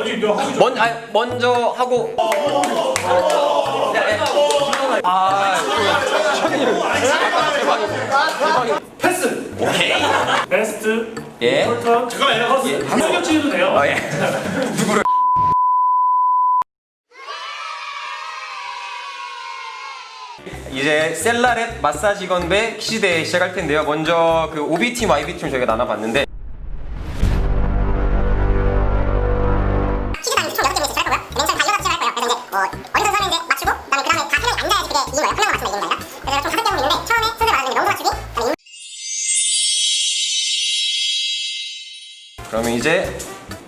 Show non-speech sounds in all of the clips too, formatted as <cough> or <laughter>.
아니 내가 하기 먼, 아니, 먼저 하고. 네, 네. 아, 패스. 오케이. 베스트. 예. 콜턴. 잠깐만 얘가 허스. 강성혁 치도 돼요. 아, 예. 누구를? 이제 셀라렛 마사지 건배 키시대 시작할 텐데요. 먼저 그 OB 팀, YB 팀 저희가 나눠봤는데 뭐 어린 선수 하면 이제 맞추고 그다음에 그 다음에 다 세 명이 앉아야지 그게 이긴 거예요. 한 명만 맞추면 이기는 거예요. 그래서 총 다섯 개 있는데 처음에 순서 말하는 게 명도 맞추기, 그다음에 그러면 이제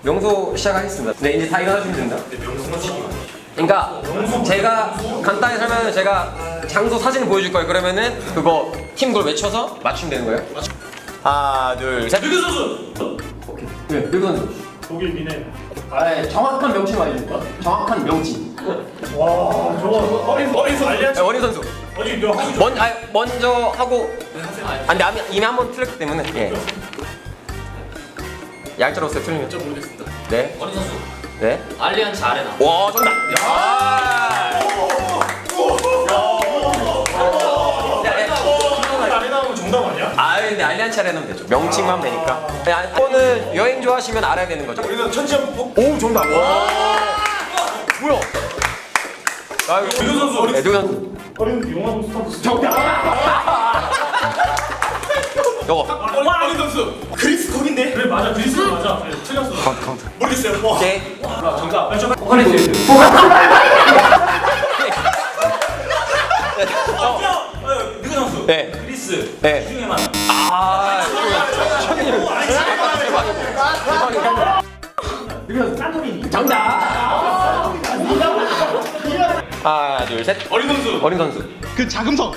명소 시작하겠습니다. 네, 이제 다 일어나시면 됩니다. 그러니까 제가 간단히 설명하면 제가 장소 사진을 보여줄 거예요. 그러면은 그거 팀걸 외쳐서 맞추면 되는 거예요. 하나, 둘, 셋. 류규 선수. 오케이. 네, 늙은 독일 미네. 아, 정확한 명칭 알려줄까? 정확한 명칭. 와 저거 어린 어린 선수. 알리아 네, 원희 선수. 아니 내가 하기 먼, 아니, 먼저 하고. 아, 근데 이미- 이미 한 번 틀렸기 때문에. 예. 얄짤없어요, 틀리면. 좀 모르겠습니다. 네. 어린 선수 네. 알리안츠 아레나. 와, 정답. 야. 야, 야. 안에 나오면 정답 아니야? 아 근데 알리안치 아레나면 되죠 명칭만 하면 되니까 네, 아, 이거는 여행 좋아하시면 알아야 되는 거죠 우리는 천지연폭. 오 정답 와 뭐야 아 이거 류규 선수. 네, 누구 선수 어린 용화동 스타벅스. 정답. 요거 어린 선수. 그리스 거긴데. 그래 맞아 그리스 맞아. 네, 틀렸어. 모르겠어요. 와. 오케이 정답. 아, 잠깐. 류규 선수. 네 그리스. 네. 중에만. 아 정답 하나 둘 셋. 어린 선수. 어린 선수. 그 자금성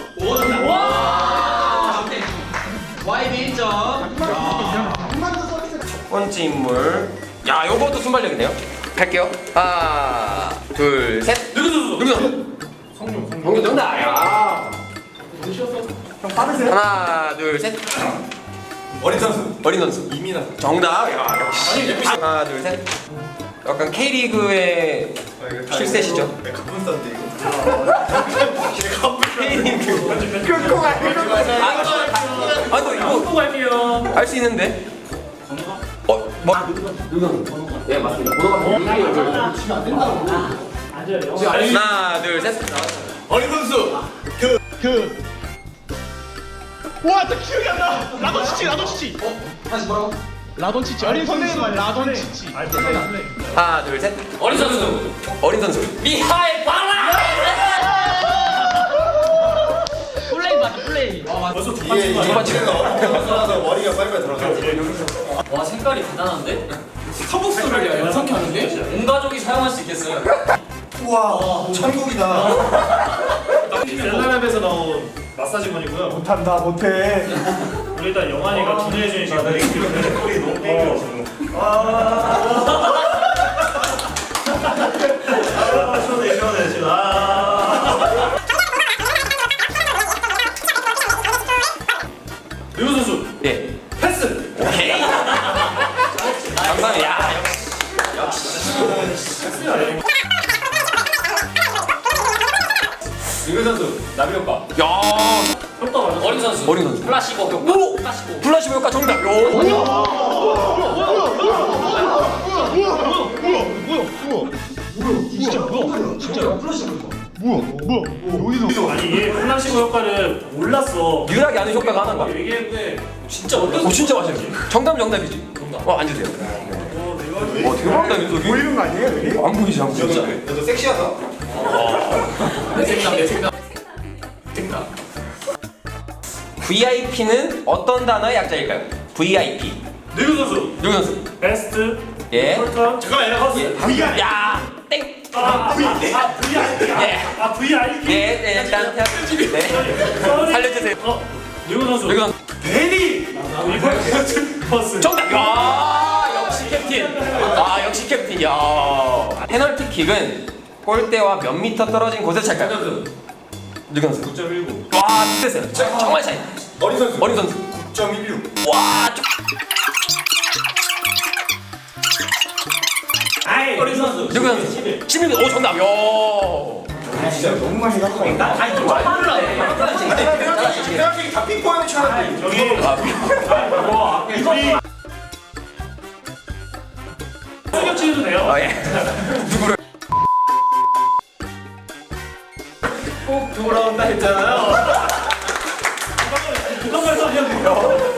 YB 1점. 첫 번째 인물. 야 요것도 순발력이네요. 갈게요. 하나 둘셋. 류규 선수. 누구? 선수 성룡. 성룡. 정답 야. 하나 둘 셋. 어린 선수. 어린 선수. 이민아. 정답. 야 역시. 하나 둘 셋 약간 K리그의 이거. 아, 너 이거 또 갈게요. 알 수 있는데? 어, 뭐? 예, 맞습니다. 하나, 둘, 셋. 어린 선수. 그 와, 나 기억이 안 나. 라돈 치치, 라돈 치치. 어, 다시 뭐라고? 라돈 치치. 어린 선수 라돈 치치. 아니 플레이 플레이. 하나, 둘, 셋. 어린 선수 어린 선수. 미하일 바라. 플레이 맞아 플레이. 벌써 두 번째 거두 번째. 머리가 빨리 들어가. 와 색깔이 대단한데? 스타벅스를 연상케 하는데? 온 가족이 사용할 수 있겠어요. 우와 천국이다. 셀라랩에서 나온 마사지건이고요. 못한다 못해 <laughs> 우리 일단 영환이가 준혜준이 지금 땡기는데 우리 너무 땡겨 지금. 아 시원해 시원해 지금. 아. 류우 선수 예. 패스. 오케이. 감사합니다. 야, 류우 선수 나비 효과. 야. 효과 맞아. 어린 선수. 어린 선수. 플라시보 효과. 오! 플라시보. 플라시보 효과 정답. 요. 뭐야, 뭐야? 어디서? 아니 얘 플라시보 효과를 몰랐어. 유일하게 아는 효과가 하나인가? 얘기했는데 진짜 어떤 오, 진짜 맞아요. 정답 정답이지. 정답. 어, 앉으세요. 와, 대박이다, 민석이. 보이는 거 아니에요? 안 보이지, 안 보이지. 섹시하다. 내 생각 내 생각. 생각. VIP는 어떤 단어의 약자일까요? VIP. 류우 선수 누구 선수? 베스트. 예. 잠깐만 얘가 허스. VR 야, 땡. 아 V 아 VIP. 예. 아 VIP. 네, 네, 일단 태아 네. 살려주세요. 어 류우 선수. 누구 선수? 베리. 이번 버스. 정답. 야, 역시 캡틴. 아, 역시 캡틴. 야. 페널티킥은 골대와 몇 미터 떨어진 곳에 찰까요? 누구 선수? 9.19. 와, 됐어요. 정말 차이. 어린 선수. 어린 선수. 9.16. 와, 좀. 아이. 어린 누구 선수? 11분. 오 정답. 야. 진짜 너무 많이 갖고 왔다. 아니 좀 빨라해 대학생이 다 삐뽀하는 차인데. 저기 아 이거 앞에 우리 승격치도 돼요? 아 예. 누구를? 꼭 돌아온다 했잖아요. <laughs> 그만 말씀하셨네요.